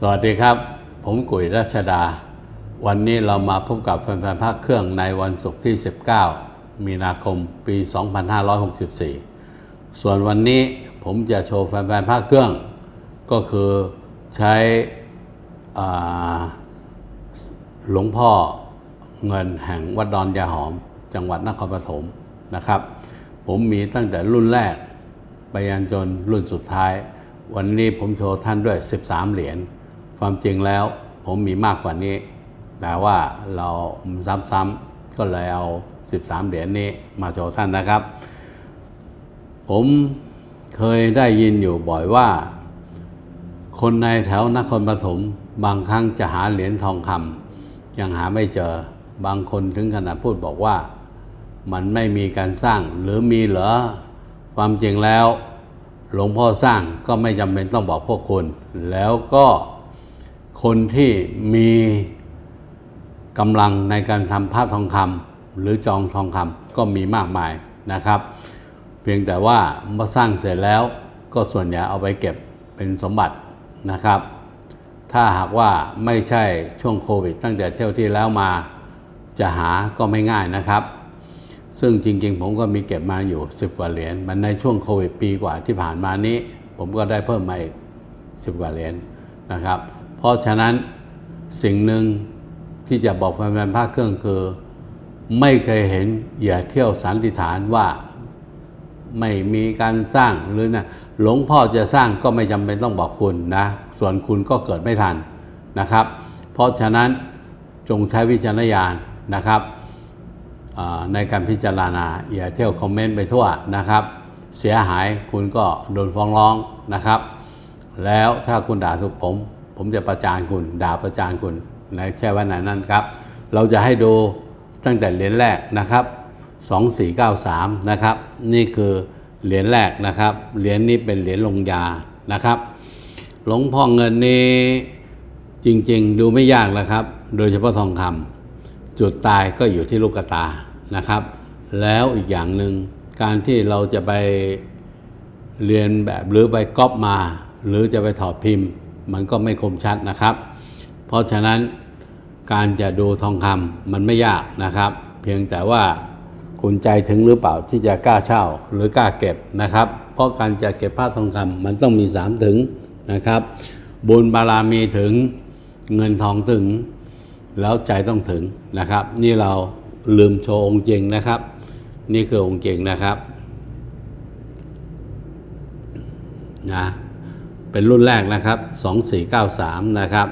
สวัสดีครับ ผมกุยรัชดา วันนี้เรามาพบกับแฟนๆภาคเครื่องในวันศุกร์ที่ 19 มีนาคมปี 2564 ส่วนวันนี้ผมจะโชว์แฟนๆภาคเครื่อง ก็คือใช้หลวงพ่อเงินแห่งวัดดอนยาหอม จังหวัดนครปฐมนะครับ ผมมีตั้งแต่รุ่นแรก ไปยันจนรุ่นสุดท้าย วันนี้ผมโชว์ท่านด้วย 13 เหรียญ ความจริงแล้วผมมีมากกว่านี้ แต่ว่าเราซ้ำๆก็เลยเอา 13 เหรียญนี้มาโชว์ท่านนะครับ ผมเคยได้ยินอยู่บ่อยว่า คนในแถวนครปฐมบางครั้งจะหาเหรียญทองคำยังหาไม่เจอบางคนถึงขนาดพูดบอกว่ามันไม่มีการสร้างหรือมีเหรอความจริงแล้ว หลวงพ่อสร้างก็ไม่จำเป็นต้องบอกพวกคุณ แล้วก็ คนที่มีกำลังในการทำผ้าทองคำหรือจองทองคำก็มีมากมายนะครับ เพียงแต่ว่าเมื่อสร้างเสร็จแล้วก็ส่วนใหญ่เอาไปเก็บเป็นสมบัตินะครับ ถ้าหากว่าไม่ใช่ช่วงโควิด ตั้งแต่เที่ยวที่แล้วมาจะหาก็ไม่ง่ายนะครับ ซึ่งจริงๆ ผมก็มีเก็บมาอยู่ 10 กว่าเหรียญมันในช่วงโควิดปีกว่าที่ผ่านมานี้ ผมก็ได้เพิ่มมาอีก 10 กว่าเหรียญนะครับ เพราะฉะนั้นสิ่งหนึ่งที่จะบอกแฟนๆภาคเครื่องคือ ไม่เคยเห็นอย่าเที่ยวสันติฐานว่าไม่มีการสร้างหรือนะหลวงพ่อจะสร้างก็ไม่จำเป็นต้องบอกคุณนะ ส่วนคุณก็เกิดไม่ทันนะครับ เพราะฉะนั้นจงใช้วิจารณญาณนะครับในการพิจารณาอย่าเที่ยวคอมเมนต์ไปทั่วนะครับ เสียหายคุณก็โดนฟ้องร้องนะครับ แล้วถ้าคุณด่าถูกผม ผมจะประจานคุณด่าประจานคุณในแค่วันไหนนั้นครับ เราจะให้ดูตั้งแต่เหรียญแรกนะครับ 2493 นะครับ นี่คือเหรียญแรกนะครับ เหรียญนี้เป็นเหรียญลงยานะครับหลวงพ่อเงินนี้จริงๆ ดูไม่ยากนะครับ โดยเฉพาะทองคำจุดตายก็อยู่ที่ลูกตานะครับ แล้วอีกอย่างหนึ่งการที่เราจะไปเรียนแบบหรือไปก๊อปมา หรือจะไปถอดพิมพ์ มันก็ไม่คมชัดนะครับ เพราะฉะนั้นการจะดูทองคำมันไม่ยากนะครับ เพียงแต่ว่าคุณใจถึงหรือเปล่าที่จะกล้าเช่าหรือกล้าเก็บนะครับ เพราะการจะเก็บผ้าทองคำมันต้องมีสามถึงนะครับ บุญบารมีถึงเงินทองถึง แล้วใจต้องถึงนะครับ นี่เราลืมโชว์องค์จริงนะครับ นี่คือองค์จริงนะครับนะ เป็นรุ่นแรกนะครับ 2493 นะครับ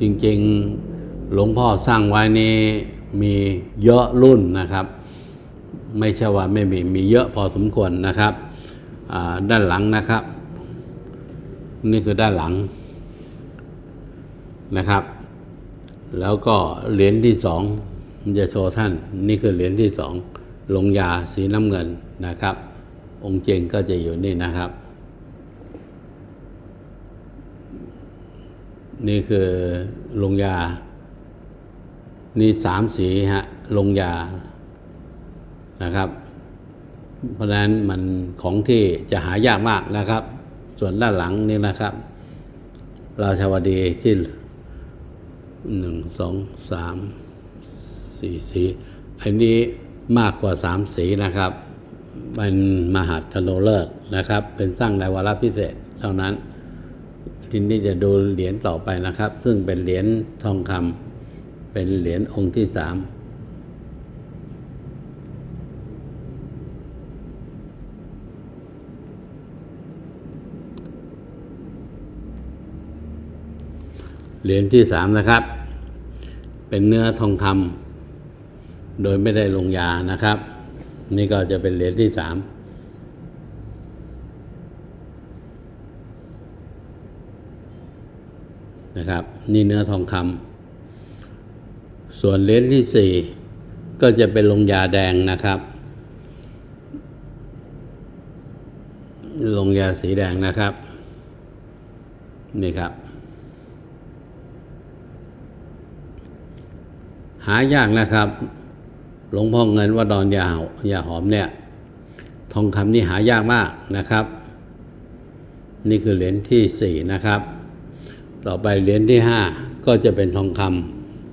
จริงๆหลวงพ่อสร้างไว้นี้มีเยอะรุ่นนะครับ ไม่ใช่ว่าไม่มีมีเยอะพอสมควรนะครับ ด้านหลังนะครับ นี่คือด้านหลังนะครับ แล้วก็เหรียญที่สองจะโชว์ท่าน นี่คือเหรียญที่สองลงยาสีน้ำเงินนะครับ องค์เจงก็จะอยู่นี่นะครับ นี่คือลงยา นี่สามสีฮะลงยานะครับ เพราะฉะนั้นมันของที่จะหายากมากนะครับ ส่วนด้านหลังนี่นะครับ ราชาวดีที่หนึ่งสองสามสี่สี อันนี้มากกว่าสามสีนะครับ เป็นมหาธโนเลิศนะครับ เป็นสร้างในวาระพิเศษเท่านั้น ทีนี้จะดูเหรียญต่อไปนะครับ ซึ่งเป็นเหรียญทองคำเป็นเหรียญองค์ที่สามเหรียญที่สามนะครับ เป็นเนื้อทองคำโดยไม่ได้ลงยานะครับ นี่ก็จะเป็นเหรียญที่สามนะครับ นี่เนื้อทองคำส่วนเลนส์ที่สี่ก็จะเป็นลงยาแดงนะครับลงยาสีแดงนะครับ นี่ครับ หายากนะครับ หลวงพ่อเงินว่าดอนยาหอยาหอมเนี่ย ทองคำนี่หายากมากนะครับ นี่คือเหรียญที่สี่นะครับ ต่อไปเหรียญที่ห้าก็จะเป็นทองค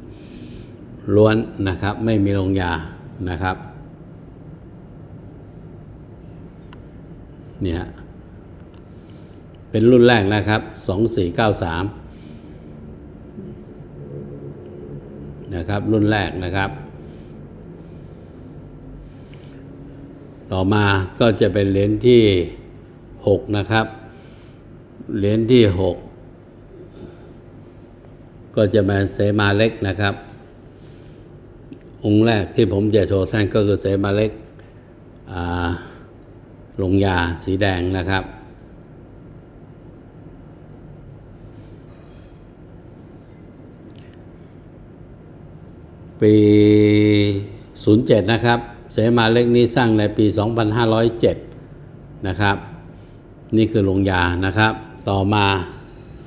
ำล้วนนะครับ ไม่มีลงยานะครับเนี่ยเป็นรุ่นแรกนะครับ 2493 นะครับ รุ่นแรกนะครับ ต่อมาก็จะเป็นเหรียญที่ 6 นะครับ เหรียญที่ 6 ก็จะเป็นเสมาเล็กนะครับ องค์แรกที่ผมจะโชว์ท่านก็คือเสมาเล็กลงยาสีแดงนะครับปี 07 นะครับ เสมาเล็กนี้สร้างในปี 2507 นะครับ นี่คือลงยานะครับ ต่อมา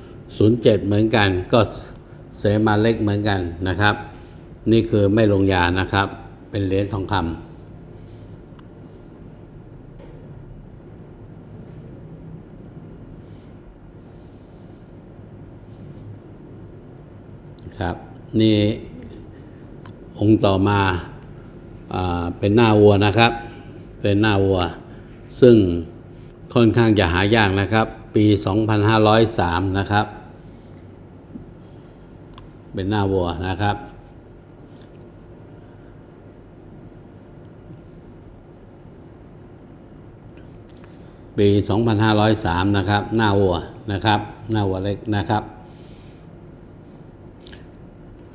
07 เหมือนกันก็เสมาเล็กเหมือนกันนะครับ นี่คือไม่ลงยานะครับ เป็นเหรียญทองคำครับนี่องค์ต่อมา เป็นหน้าวัวนะครับ เป็นหน้าวัว ซึ่งค่อนข้างจะหายากนะครับ ปี 2503 นะครับ เป็นหน้าวัวนะครับ ปี 2503 นะครับ หน้าวัวนะครับ หน้าวัวเล็กนะครับ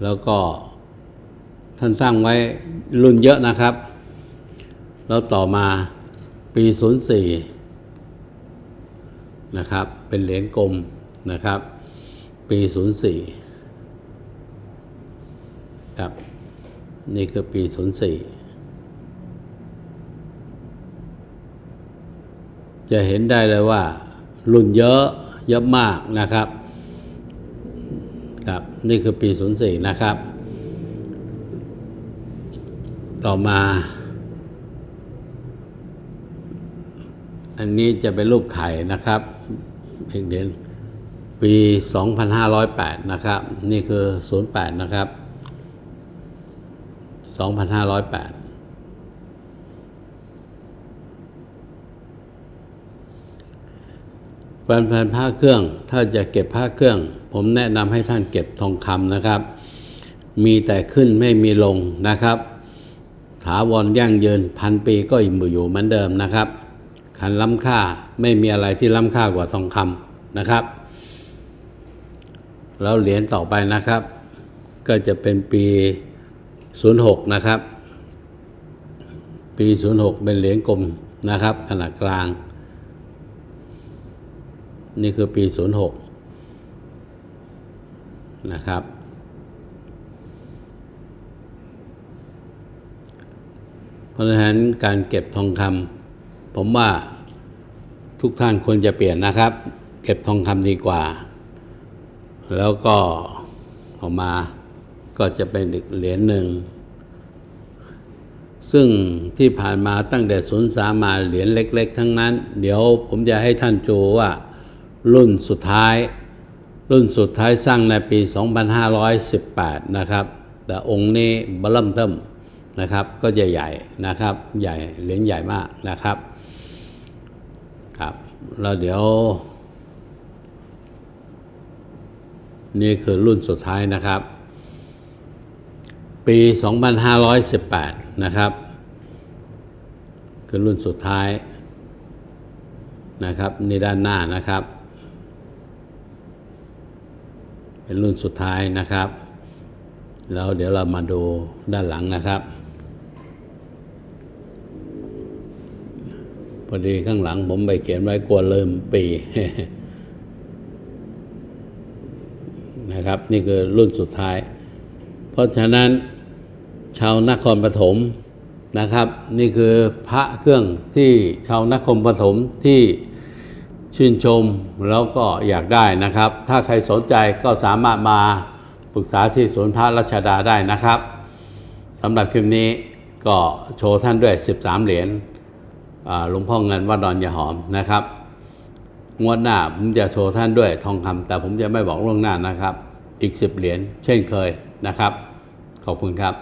แล้วก็ ท่านตั้งไว้รุ่นเยอะนะครับ แล้วต่อมาปี 04 นะครับ เป็นเหรียญกลมนะครับ ปี 04 ครับ นี่คือปี 04 จะเห็นได้เลยว่า รุ่นเยอะเยอะมากนะครับ ครับ นี่คือปี 04 นะครับ ต่อมา อันนี้จะเป็นรูปไข่นะครับเพียงเด่นปี 2508 นะครับ นี่คือ 08 นะครับ 2508แฟนๆผ้าเครื่อง ถ้าจะเก็บผ้าเครื่อง ผมแนะนำให้ท่านเก็บทองคำนะครับ มีแต่ขึ้นไม่มีลงนะครับ ถาวรยั่งยืนพันปีก็อยู่เหมือนเดิมนะครับคันล้ำค่าไม่มีอะไรที่ล้ำค่ากว่าทองคำนะครับแล้วเหรียญต่อไปนะครับ ก็จะเป็นปี 06 นะครับ ปี 06 เป็นเหรียญกลมนะครับ ขนาดกลาง นี่คือปี 06 นะครับ เพราะฉะนั้นการเก็บทองคำผมว่าทุกท่านควรจะเปลี่ยนนะครับ เก็บทองคำดีกว่า แล้วก็ออกมาก็จะเป็นอีกเหรียญหนึ่ง ซึ่งที่ผ่านมาตั้งแต่ศูนย์สามาเหรียญเล็ก ๆ ทั้งนั้น เดี๋ยวผมจะให้ท่านดูว่า รุ่นสุดท้าย รุ่นสุดท้ายสร้างในปี 2518 นะครับ แต่องค์นี้เบล่มเติม นะครับ ก็จะใหญ่นะครับ ใหญ่เหรียญใหญ่มากนะครับครับแล้วเดี๋ยว นี่คือรุ่นสุดท้ายนะครับ ปี 2518 นะครับ คือรุ่นสุดท้ายนะครับนี่ด้านหน้านะครับ เป็นรุ่นสุดท้ายนะครับ แล้วเดี๋ยวเรามาดูด้านหลังนะครับ อดีข้างหลังผมไปเขียนไว้กลัวลืมปีนะครับ นี่คือรุ่นสุดท้าย เพราะฉะนั้นชาวนครปฐมนะครับ นี่คือพระเครื่องที่ชาวนครปฐมที่ชื่นชมแล้วก็อยากได้นะครับ ถ้าใครสนใจก็สามารถมาปรึกษาที่ศูนย์พระรัชดาได้นะครับสำหรับคลิปนี้ก็โชว์ท่านด้วย 13 เหรียญ หลวงพ่อเงินวัดดอนยาหอมนะครับงวดหน้าผมจะโชว์ท่านด้วยทองคำแต่ผมจะไม่บอกล่วงหน้านะครับ อีกสิบเหรียญเช่นเคยนะครับ ขอบคุณครับ